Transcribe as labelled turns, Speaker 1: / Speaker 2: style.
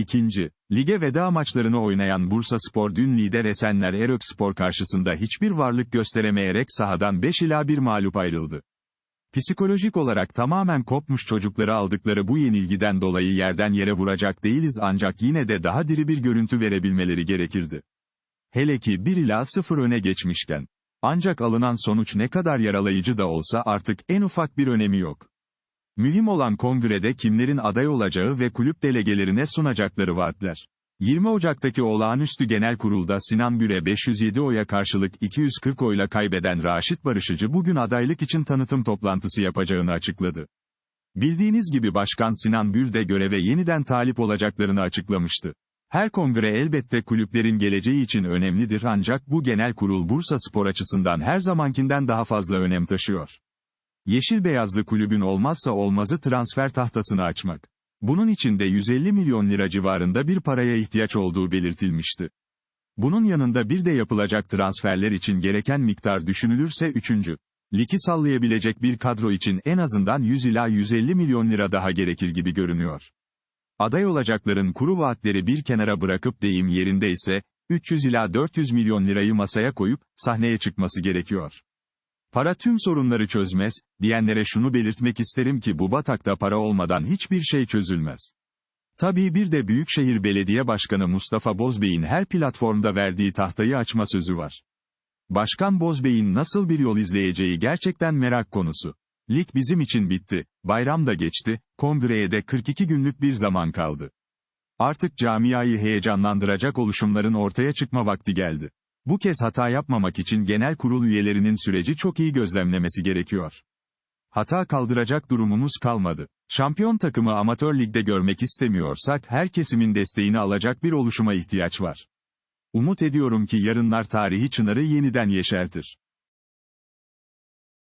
Speaker 1: İkinci, lige veda maçlarını oynayan Bursa Spor dün lider Esenler Erök Spor karşısında hiçbir varlık gösteremeyerek sahadan 5 ila 1 mağlup ayrıldı. Psikolojik olarak tamamen kopmuş çocukları aldıkları bu yenilgiden dolayı yerden yere vuracak değiliz ancak yine de daha diri bir görüntü verebilmeleri gerekirdi. Hele ki 1 ila 0 öne geçmişken. Ancak alınan sonuç ne kadar yaralayıcı da olsa artık en ufak bir önemi yok. Mühim olan kongrede kimlerin aday olacağı ve kulüp delegelerine sunacakları vaatler. 20 Ocak'taki olağanüstü genel kurulda Sinan Büre 507 oya karşılık 240 oyla kaybeden Raşit Barışıcı bugün adaylık için tanıtım toplantısı yapacağını açıkladı. Bildiğiniz gibi Başkan Sinan Bür de göreve yeniden talip olacaklarını açıklamıştı. Her kongre elbette kulüplerin geleceği için önemlidir ancak bu genel kurul Bursa Spor açısından her zamankinden daha fazla önem taşıyor. Yeşil Beyazlı kulübün olmazsa olmazı transfer tahtasını açmak. Bunun için de 150 milyon lira civarında bir paraya ihtiyaç olduğu belirtilmişti. Bunun yanında bir de yapılacak transferler için gereken miktar düşünülürse üçüncü. Ligi sallayabilecek bir kadro için en azından 100 ila 150 milyon lira daha gerekir gibi görünüyor. Aday olacakların kuru vaatleri bir kenara bırakıp deyim yerinde ise, 300 ila 400 milyon lirayı masaya koyup, sahneye çıkması gerekiyor. Para tüm sorunları çözmez, diyenlere şunu belirtmek isterim ki bu batakta para olmadan hiçbir şey çözülmez. Tabii bir de Büyükşehir Belediye Başkanı Mustafa Bozbey'in her platformda verdiği tahtayı açma sözü var. Başkan Bozbey'in nasıl bir yol izleyeceği gerçekten merak konusu. Lig bizim için bitti, bayram da geçti, kongreye de 42 günlük bir zaman kaldı. Artık camiayı heyecanlandıracak oluşumların ortaya çıkma vakti geldi. Bu kez hata yapmamak için genel kurul üyelerinin süreci çok iyi gözlemlemesi gerekiyor. Hata kaldıracak durumumuz kalmadı. Şampiyon takımı amatör ligde görmek istemiyorsak her kesimin desteğini alacak bir oluşuma ihtiyaç var. Umut ediyorum ki yarınlar tarihi çınarı yeniden yeşertir.